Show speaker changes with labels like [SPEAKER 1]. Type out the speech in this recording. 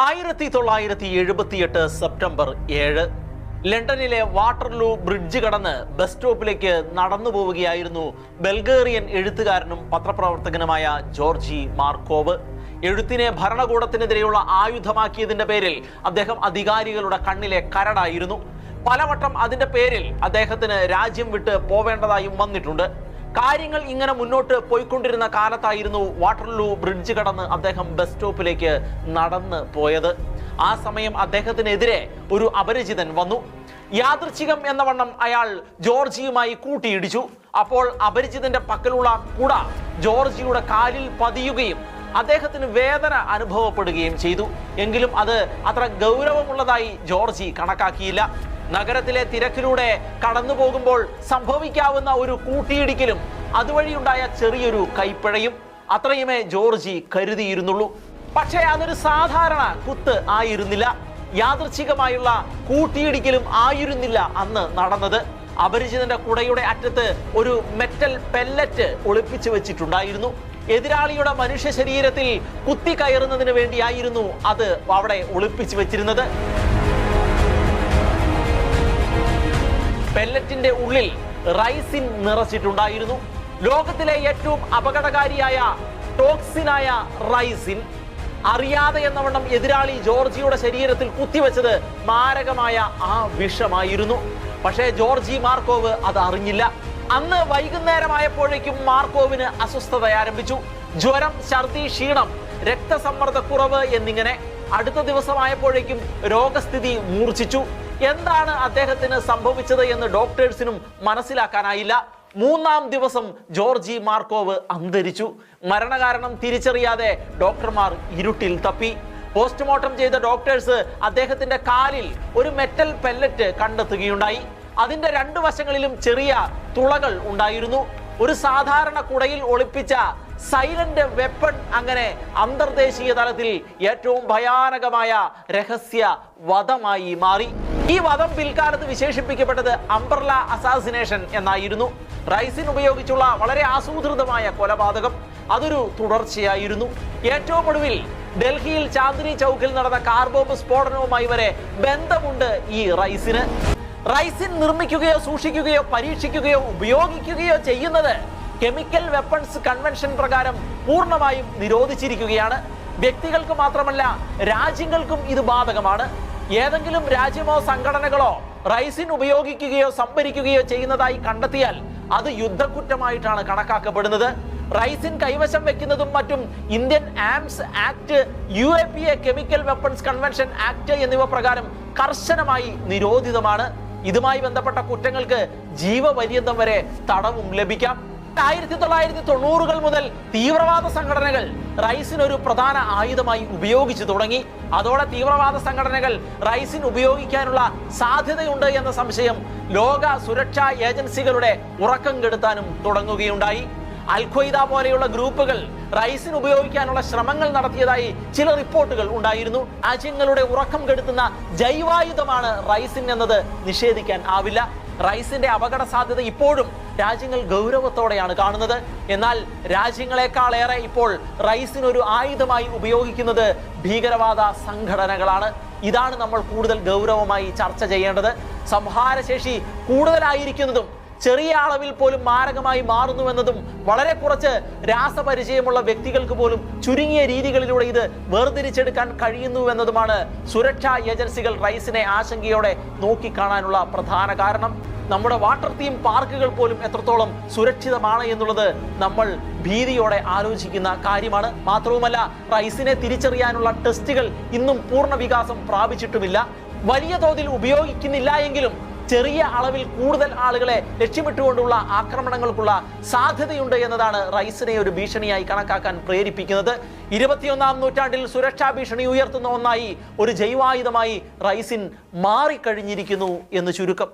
[SPEAKER 1] ആയിരത്തി തൊള്ളായിരത്തി എഴുപത്തിയെട്ട് സെപ്റ്റംബർ ഏഴ്. ലണ്ടനിലെ വാട്ടർലൂ ബ്രിഡ്ജ് കടന്ന് ബസ് സ്റ്റോപ്പിലേക്ക് നടന്നു പോവുകയായിരുന്നു ബൽഗേറിയൻ എഴുത്തുകാരനും പത്രപ്രവർത്തകനുമായ ജോർജി മാർക്കോവ്. എഴുത്തിനെ ഭരണകൂടത്തിനെതിരെയുള്ള ആയുധമാക്കിയതിന്റെ പേരിൽ അദ്ദേഹം അധികാരികളുടെ കണ്ണിലെ കരടായിരുന്നു. പലവട്ടം അതിന്റെ പേരിൽ അദ്ദേഹത്തിന് രാജ്യം വിട്ട് പോവേണ്ടതായും വന്നിട്ടുണ്ട്. കാര്യങ്ങൾ ഇങ്ങനെ മുന്നോട്ട് പോയിക്കൊണ്ടിരുന്ന കാലത്തായിരുന്നു വാട്ടർലൂ ബ്രിഡ്ജ് കടന്ന് അദ്ദേഹം ബസ് സ്റ്റോപ്പിലേക്ക് നടന്ന് പോയത്. ആ സമയം അദ്ദേഹത്തിനെതിരെ ഒരു അപരിചിതൻ വന്നു. യാദൃച്ഛികം എന്ന വണ്ണം അയാൾ ജോർജിയുമായി കൂട്ടിയിടിച്ചു. അപ്പോൾ അപരിചിതന്റെ പക്കലുള്ള കുട ജോർജിയുടെ കാലിൽ പതിയുകയും അദ്ദേഹത്തിന് വേദന അനുഭവപ്പെടുകയും ചെയ്തു. എങ്കിലും അത് അത്ര ഗൗരവമുള്ളതായി ജോർജി കണക്കാക്കിയില്ല. നഗരത്തിലെ തിരക്കിലൂടെ കടന്നു പോകുമ്പോൾ സംഭവിക്കാവുന്ന ഒരു കൂട്ടിയിടിക്കലും അതുവഴിയുണ്ടായ ചെറിയൊരു കൈപ്പഴയും അത്രയുമേ ജോർജി കരുതിയിരുന്നുള്ളൂ. പക്ഷേ അതൊരു സാധാരണ കുത്ത് ആയിരുന്നില്ല. യാദൃച്ഛികമായുള്ള കൂട്ടിയിടിക്കലും ആയിരുന്നില്ല അന്ന് നടന്നത്. അപരിചിതന്റെ കുടയുടെ അറ്റത്ത് ഒരു മെറ്റൽ പെല്ലറ്റ് ഒളിപ്പിച്ചു വെച്ചിട്ടുണ്ടായിരുന്നു. എതിരാളിയുടെ മനുഷ്യ ശരീരത്തിൽ കുത്തി കയറുന്നതിന് വേണ്ടിയായിരുന്നു അത് അവിടെ ഒളിപ്പിച്ചു വെച്ചിരുന്നത്. പെല്ലറ്റിന്റെ ഉള്ളിൽ റൈസിൻ നിറച്ചിട്ടുണ്ടായിരുന്നു. ലോകത്തിലെ ഏറ്റവും അപകടകാരിയായ ടോക്സിനായ റൈസിൻ അറിയാതെ എന്നവണ്ണം എതിരാളി ജോർജിയുടെ ശരീരത്തിൽ കുത്തിവെച്ചത് മാരകമായ ആ വിഷമായിരുന്നു. പക്ഷേ ജോർജി മാർക്കോവ് അത് അറിഞ്ഞില്ല. അന്ന് വൈകുന്നേരമായപ്പോഴേക്കും മാർക്കോവിന് അസ്വസ്ഥത ആരംഭിച്ചു. ജ്വരം ഛർദി ക്ഷീണം രക്തസമ്മർദ്ദക്കുറവ് എന്നിങ്ങനെ അടുത്ത ദിവസമായപ്പോഴേക്കും രോഗസ്ഥിതി മൂർച്ഛിച്ചു. എന്താണ് അദ്ദേഹത്തിന് സംഭവിച്ചത് എന്ന് ഡോക്ടേഴ്സിനും മനസ്സിലാക്കാനായില്ല. മൂന്നാം ദിവസം ജോർജി മാർക്കോവ് അന്തരിച്ചു. മരണകാരണം തിരിച്ചറിയാതെ ഡോക്ടർമാർ ഇരുട്ടിൽ തപ്പി. പോസ്റ്റ്മോർട്ടം ചെയ്ത ഡോക്ടേഴ്സ് അദ്ദേഹത്തിന്റെ കാലിൽ ഒരു മെറ്റൽ പെല്ലറ്റ് കണ്ടെത്തുകയുണ്ടായി. അതിന്റെ രണ്ടു വശങ്ങളിലും ചെറിയ തുളകൾ ഉണ്ടായിരുന്നു. ഒരു സാധാരണ കുടയിൽ ഒളിപ്പിച്ച സൈലന്റ് വെപ്പൺ അങ്ങനെ അന്തർദേശീയ തലത്തിൽ ഏറ്റവും ഭയാനകമായ രഹസ്യ വധമായി മാറി. ഈ വധം പിൽക്കാലത്ത് വിശേഷിപ്പിക്കപ്പെട്ടത് അംബർല അസാസിനേഷൻ എന്നായിരുന്നു. റൈസിൻ ഉപയോഗിച്ചുള്ള വളരെ ആസൂത്രിതമായ കൊലപാതകം അതൊരു തുടർച്ചയായിരുന്നു. ഏറ്റവും ഒടുവിൽ ഡൽഹിയിൽ ചാന്ദിനി ചൗക്കിൽ നടന്ന കാർ ബോംബ് സ്ഫോടനവുമായി വരെ ബന്ധമുണ്ട് ഈ റൈസിന്. റൈസിൻ നിർമ്മിക്കുകയോ സൂക്ഷിക്കുകയോ പരീക്ഷിക്കുകയോ ഉപയോഗിക്കുകയോ ചെയ്യുന്നത് കെമിക്കൽ വെപ്പൺസ് കൺവെൻഷൻ പ്രകാരം പൂർണമായും നിരോധിച്ചിരിക്കുകയാണ്. വ്യക്തികൾക്ക് മാത്രമല്ല രാജ്യങ്ങൾക്കും ഇത് ബാധകമാണ്. ഏതെങ്കിലും രാജ്യമോ സംഘടനകളോ റൈസിൻ ഉപയോഗിക്കുകയോ സംഭരിക്കുകയോ ചെയ്യുന്നതായി കണ്ടെത്തിയാൽ അത് യുദ്ധക്കുറ്റമായിട്ടാണ് കണക്കാക്കപ്പെടുന്നത്. റൈസിൻ കൈവശം വെക്കുന്നതും മറ്റും Indian Arms Act U A P A Chemical Weapons Convention Act എന്നിവ പ്രകാരം കർശനമായി നിരോധിതമാണ്. ഇതുമായി ബന്ധപ്പെട്ട കുറ്റങ്ങൾക്ക് ജീവപര്യന്തം വരെ തടവും ലഭിക്കാം. ആയിരത്തി തൊള്ളായിരത്തി തൊണ്ണൂറുകൾ മുതൽ തീവ്രവാദ സംഘടനകൾ റൈസിന് ഒരു പ്രധാന ആയുധമായി ഉപയോഗിച്ചു തുടങ്ങി. അതോടെ തീവ്രവാദ സംഘടനകൾ റൈസിൻ ഉപയോഗിക്കാനുള്ള സാധ്യതയുണ്ട് എന്ന സംശയം ലോക സുരക്ഷാ ഏജൻസികളുടെ ഉറക്കം കെടുത്താനും തുടങ്ങുകയുണ്ടായി. അൽഖ്വയ്ദ പോലെയുള്ള ഗ്രൂപ്പുകൾ റൈസിൻ ഉപയോഗിക്കാനുള്ള ശ്രമങ്ങൾ നടത്തിയതായി ചില റിപ്പോർട്ടുകൾ ഉണ്ടായിരുന്നു. രാജ്യങ്ങളുടെ ഉറക്കം കെടുത്തുന്ന ജൈവായുധമാണ് റൈസിൻ എന്നത് നിഷേധിക്കാൻ ആവില്ല. റൈസിന്റെ അപകട സാധ്യത ഇപ്പോഴും രാജ്യങ്ങൾ ഗൗരവത്തോടെയാണ് കാണുന്നത്. എന്നാൽ രാജ്യങ്ങളെക്കാളേറെ ഇപ്പോൾ റൈസിനൊരു ആയുധമായി ഉപയോഗിക്കുന്നത് ഭീകരവാദ സംഘടനകളാണ്. ഇതാണ് നമ്മൾ കൂടുതൽ ഗൗരവമായി ചർച്ച ചെയ്യേണ്ടത്. സംഹാരശേഷി കൂടുതലായിരിക്കുന്നതും ചെറിയ അളവിൽ പോലും മാരകമായി മാറുന്നുവെന്നതും വളരെ കുറച്ച് രാസപരിചയമുള്ള വ്യക്തികൾക്ക് പോലും ചുരുങ്ങിയ രീതികളിലൂടെ ഇത് വേർതിരിച്ചെടുക്കാൻ കഴിയുന്നുവെന്നതുമാണ് സുരക്ഷാ ഏജൻസികൾ റൈസിനെ ആശങ്കയോടെ നോക്കിക്കാണാനുള്ള പ്രധാന കാരണം. നമ്മുടെ വാട്ടർ തീം പാർക്കുകൾ പോലും എത്രത്തോളം സുരക്ഷിതമാണ് എന്നുള്ളത് നമ്മൾ ഭീതിയോടെ ആലോചിക്കുന്ന കാര്യമാണ്. മാത്രവുമല്ല റൈസിനെ തിരിച്ചറിയാനുള്ള ടെസ്റ്റുകൾ ഇന്നും പൂർണ വികാസം പ്രാപിച്ചിട്ടുമില്ല. വലിയ തോതിൽ ഉപയോഗിക്കുന്നില്ല എങ്കിലും ചെറിയ അളവിൽ കൂടുതൽ ആളുകളെ ലക്ഷ്യമിട്ടുകൊണ്ടുള്ള ആക്രമണങ്ങൾക്കുള്ള സാധ്യതയുണ്ട് എന്നതാണ് റൈസിനെ ഒരു ഭീഷണിയായി കണക്കാക്കാൻ പ്രേരിപ്പിക്കുന്നത്. ഇരുപത്തിയൊന്നാം നൂറ്റാണ്ടിൽ സുരക്ഷാ ഭീഷണി ഉയർത്തുന്ന ഒന്നായി ഒരു ജൈവായുധമായി റൈസിൻ മാറിക്കഴിഞ്ഞിരിക്കുന്നു എന്ന് ചുരുക്കം.